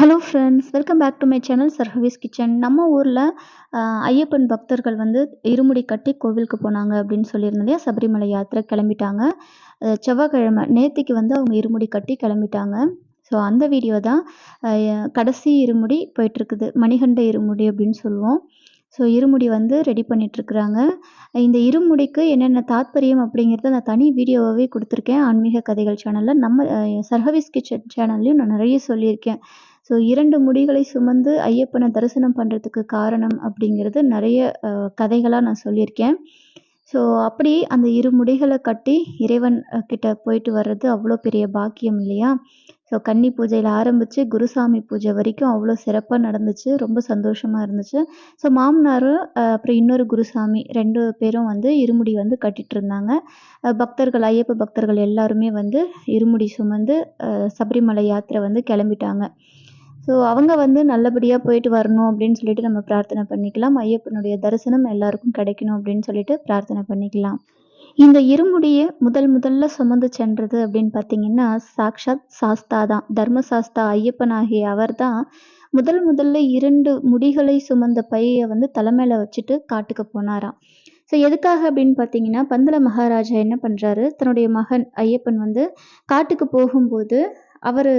Hello friends welcome back to my channel சர்ஹவிஸ் kitchen நம்ம ஊரில் ஐயப்பன் பக்தர்கள் வந்து இருமுடி கட்டி கோவிலுக்கு போனாங்க அப்படின்னு சொல்லியிருந்தோம் சபரிமலை யாத்திரை கிளம்பிட்டாங்க. செவ்வாய்க்கிழமை நேத்திக்கு வந்து அவங்க இருமுடி கட்டி கிளம்பிட்டாங்க. ஸோ அந்த வீடியோ தான் கடைசி இருமுடி போயிட்டுருக்குது. மணிகண்ட இருமுடி அப்படின்னு சொல்லுவோம். ஸோ இருமுடி வந்து ரெடி பண்ணிகிட்ருக்குறாங்க இந்த இருமுடிக்கு என்னென்ன தாத்பரியம் அப்படிங்கிறத நான் தனி வீடியோவாகவே கொடுத்துருக்கேன். ஆன்மீக கதைகள் சேனலில் நம்ம சர்ஹவிஸ் கிச்சன் சேனல்லையும் நான் நிறைய சொல்லியிருக்கேன். ஸோ இரண்டு முடிகளை சுமந்து ஐயப்பனை தரிசனம் பண்ணுறதுக்கு காரணம் அப்படிங்கிறது நிறைய கதைகளாக நான் சொல்லியிருக்கேன். ஸோ அப்படி அந்த இரு முடிகளை கட்டி இறைவன் கிட்ட போயிட்டு வர்றது அவ்வளோ பெரிய பாக்கியம் இல்லையா? ஸோ கன்னி பூஜையில் ஆரம்பித்து குருசாமி பூஜை வரைக்கும் அவ்வளோ சிறப்பாக நடந்துச்சு. ரொம்ப சந்தோஷமாக இருந்துச்சு. ஸோ மாமனாரும் அப்புறம் இன்னொரு குருசாமி ரெண்டு பேரும் வந்து இருமுடி வந்து கட்டிட்டு இருந்தாங்க. பக்தர்கள் ஐயப்ப பக்தர்கள் எல்லாருமே வந்து இருமுடி சுமந்து சபரிமலை யாத்திரை வந்து கிளம்பிட்டாங்க. ஸோ அவங்க வந்து நல்லபடியாக போயிட்டு வரணும் அப்படின்னு சொல்லிட்டு நம்ம பிரார்த்தனை பண்ணிக்கலாம். ஐயப்பனுடைய தரிசனம் எல்லாருக்கும் கிடைக்கணும் அப்படின்னு சொல்லிட்டு பிரார்த்தனை பண்ணிக்கலாம். இந்த இருமுடியை முதல் முதல்ல சுமந்து சென்றது அப்படின்னு பார்த்தீங்கன்னா சாக்ஷாத் சாஸ்தா தான். தர்மசாஸ்தா ஐயப்பனாகிய அவர் தான் முதல் முதல்ல இரண்டு முடிகளை சுமந்த பையை வந்து தலைமையில வச்சுட்டு காட்டுக்கு போனாராம். ஸோ எதுக்காக அப்படின்னு பார்த்தீங்கன்னா பந்தல மகாராஜா என்ன பண்ணுறாரு தன்னுடைய மகன் ஐயப்பன் வந்து காட்டுக்கு போகும்போது அவர்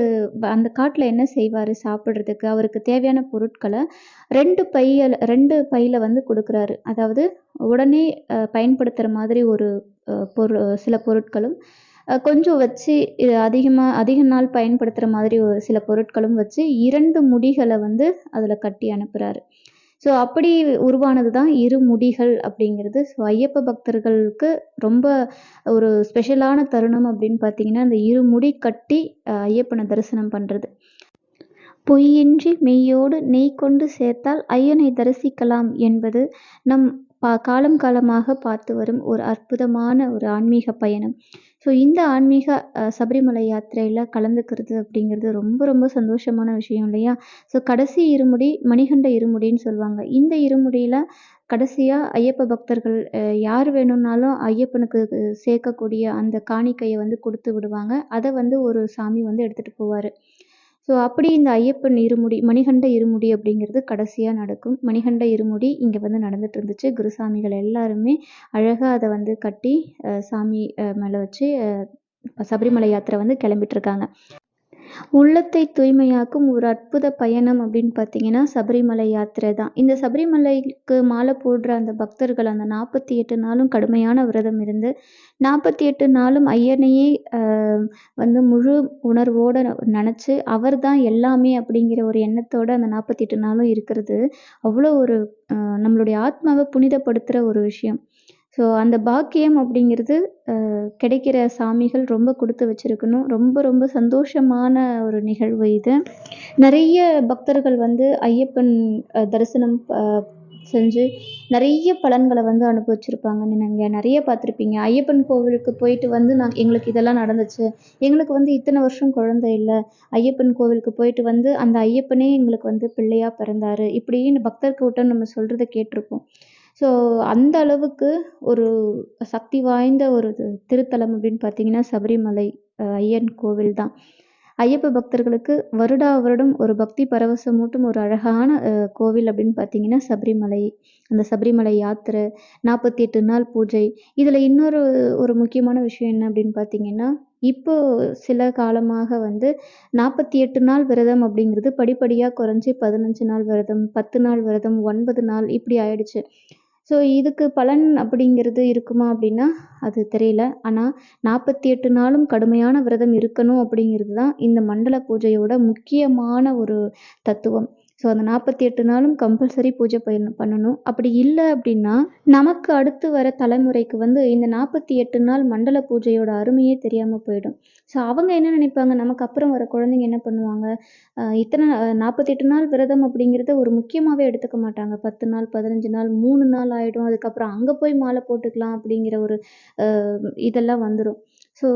அந்த காட்டில் என்ன செய்வார் சாப்பிட்றதுக்கு? அவருக்கு தேவையான பொருட்களை ரெண்டு பையில் ரெண்டு பையில் வந்து கொடுக்குறாரு. அதாவது உடனே பயன்படுத்துகிற மாதிரி ஒரு பொரு சில பொருட்களும் கொஞ்சம் வச்சு அதிகமாக அதிக நாள் பயன்படுத்துகிற மாதிரி ஒரு சில பொருட்களும் வச்சு இரண்டு முடிகளை வந்து அதில் கட்டி அனுப்புகிறாரு ஸோ அப்படி உருவானது தான் இரு முடிகள் அப்படிங்கிறது. ஸோ ஐயப்ப பக்தர்களுக்கு ரொம்ப ஒரு ஸ்பெஷலான தருணம் அப்படின்னு பார்த்தீங்கன்னா அந்த இரு முடி கட்டி ஐயப்பனை தரிசனம் பண்ணுறது பொய்யின்றி மெய்யோடு நெய் கொண்டு சேர்த்தால் ஐயனை தரிசிக்கலாம் என்பது நம் பா காலம் காலமாக பார்த்து வரும் ஒரு அற்புதமான ஒரு ஆன்மீக பயணம். ஸோ இந்த ஆன்மீக சபரிமலை யாத்திரையில் கலந்துக்கிறது அப்படிங்கிறது ரொம்ப ரொம்ப சந்தோஷமான விஷயம் இல்லையா? ஸோ கடைசி இருமுடி மணிகண்ட இருமுடின்னு சொல்லுவாங்க. இந்த இருமுடியில் கடைசியாக ஐயப்ப பக்தர்கள் யார் வேணும்னாலும் ஐயப்பனுக்கு சேர்க்கக்கூடிய அந்த காணிக்கையை வந்து கொடுத்து விடுவாங்க. அதை வந்து ஒரு சாமி வந்து எடுத்துகிட்டு போவார். ஸோ அப்படி இந்த ஐயப்பன் இருமுடி மணிகண்ட இருமுடி அப்படிங்கிறது கடைசியாக நடக்கும். மணிகண்ட இருமுடி இங்கே வந்து நடந்துட்டு இருந்துச்சு. குருசாமிகள் எல்லாருமே அழகாக அதை வந்து கட்டி சாமி மேலே வச்சு சபரிமலை யாத்திரை வந்து கிளம்பிட்டு இருக்காங்க. உள்ளத்தை தூய்மையாக்கும் ஒரு அற்புத பயணம் அப்படின்னு பார்த்தீங்கன்னா சபரிமலை யாத்திரை தான். இந்த சபரிமலைக்கு மாலை போடுற அந்த பக்தர்கள் அந்த நாற்பத்தி எட்டு நாளும் கடுமையான விரதம் இருந்து நாற்பத்தி எட்டு நாளும் ஐயனையே ஆஹ், வந்து முழு உணர்வோடு நினச்சி அவர் தான் எல்லாமே அப்படிங்கிற ஒரு எண்ணத்தோட அந்த நாற்பத்தி எட்டு நாளும் இருக்கிறது. அவ்வளோ ஒரு நம்மளுடைய ஆத்மாவை புனிதப்படுத்துகிற ஒரு விஷயம். ஸோ அந்த பாக்கியம் அப்படிங்கிறது கிடைக்கிற சாமிகள் ரொம்ப கொடுத்து வச்சிருக்கணும். ரொம்ப ரொம்ப சந்தோஷமான ஒரு நிகழ்வு இது. நிறைய பக்தர்கள் வந்து ஐயப்பன் தரிசனம் செஞ்சு நிறைய பலன்களை வந்து அனுபவிச்சிருப்பாங்க நீங்கள் நிறைய பார்த்துருப்பீங்க. ஐயப்பன் கோவிலுக்கு போயிட்டு வந்து நான் எங்களுக்கு இதெல்லாம் நடந்துச்சு. எங்களுக்கு வந்து இத்தனை வருஷம் குழந்தை இல்லை. ஐயப்பன் கோவிலுக்கு போயிட்டு வந்து அந்த ஐயப்பனே எங்களுக்கு வந்து பிள்ளையாக பிறந்தாரு. இப்படின்னு பக்தர் கூட்டம் நம்ம சொல்கிறத கேட்டிருப்போம். ஸோ அந்த அளவுக்கு ஒரு சக்தி வாய்ந்த ஒரு திருத்தலம் அப்படின்னு பார்த்தீங்கன்னா சபரிமலை ஐயன் கோவில் தான். ஐயப்ப பக்தர்களுக்கு வருடா வருடம் ஒரு பக்தி பரவசமூட்டும் ஒரு அழகான கோவில் அப்படின்னு பார்த்தீங்கன்னா சபரிமலை. அந்த சபரிமலை யாத்திரை நாற்பத்தி எட்டு நாள் பூஜை இதில் இன்னொரு ஒரு முக்கியமான விஷயம் என்ன அப்படின்னு பார்த்தீங்கன்னா இப்போ சில காலமாக வந்து நாற்பத்தி எட்டு நாள் விரதம் அப்படிங்கிறது படிப்படியாக குறைஞ்சி பதினஞ்சு நாள் விரதம் பத்து நாள் விரதம் ஒன்பது நாள் இப்படி ஆயிடுச்சு. ஸோ இதுக்கு பலன் அப்படிங்கிறது இருக்குமா அப்படின்னா அது தெரியல. ஆனால் நாற்பத்தி எட்டு நாளும் கடுமையான விரதம் இருக்கணும் அப்படிங்கிறது தான் இந்த மண்டல பூஜையோட முக்கியமான ஒரு தத்துவம். ஸோ அந்த நாற்பத்தி எட்டு நாளும் கம்பல்சரி பூஜை பண்ணணும். அப்படி இல்லை அப்படின்னா நமக்கு அடுத்து வர தலைமுறைக்கு வந்து இந்த நாற்பத்தி எட்டு நாள் மண்டல பூஜையோட அருமையே தெரியாமல் போயிடும். ஸோ அவங்க என்ன நினைப்பாங்க? நமக்கு அப்புறம் வர குழந்தைங்க என்ன பண்ணுவாங்க? இத்தனை நாற்பத்தி எட்டு நாள் விரதம் அப்படிங்கிறத ஒரு முக்கியமாகவே எடுத்துக்க மாட்டாங்க. பத்து நாள் பதினஞ்சு நாள் மூணு நாள் ஆகிடும் அதுக்கப்புறம் அங்கே போய் மாலை போட்டுக்கலாம் அப்படிங்கிற ஒரு இதெல்லாம் வந்துடும் ஸோ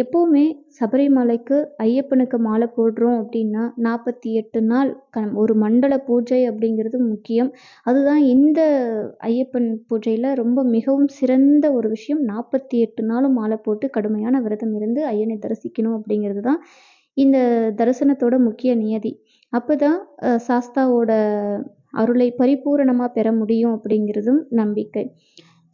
எப்போவுமே சபரிமலைக்கு ஐயப்பனுக்கு மாலை போடுறோம் அப்படின்னா நாற்பத்தி எட்டு நாள் க ஒரு மண்டல பூஜை அப்படிங்கிறது முக்கியம் அதுதான் இந்த ஐயப்பன் பூஜையில் ரொம்ப மிகவும் சிறந்த ஒரு விஷயம் நாற்பத்தி எட்டு நாளும் மாலை போட்டு கடுமையான விரதம் இருந்து ஐயனை தரிசிக்கணும் அப்படிங்கிறது தான் இந்த தரிசனத்தோட முக்கிய நியதி. அப்போ தான் சாஸ்தாவோட அருளை பரிபூரணமாக பெற முடியும் அப்படிங்கிறதும் நம்பிக்கை.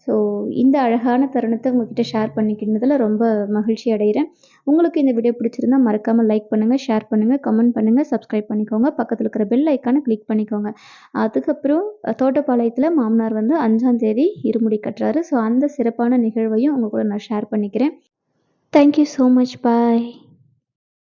ஸோ இந்த அழகான தருணத்தை உங்ககிட்ட ஷேர் பண்ணிக்கினதுல ரொம்ப மகிழ்ச்சி அடைகிறேன். உங்களுக்கு இந்த வீடியோ பிடிச்சிருந்தா மறக்காமல் லைக் பண்ணுங்கள் ஷேர் பண்ணுங்கள் கமெண்ட் பண்ணுங்கள் சப்ஸ்கிரைப் பண்ணிக்கோங்க. பக்கத்தில் இருக்கிற பெல் ஐக்கானை கிளிக் பண்ணிக்கோங்க. அதுக்கப்புறம் தோட்டப்பாளையத்தில் மாமனார் வந்து அஞ்சாம் தேதி இருமுடி கட்டுறாரு. ஸோ அந்த சிறப்பான நிகழ்வையும் உங்கள் கூட நான் ஷேர் பண்ணிக்கிறேன். Thank you so much. Bye.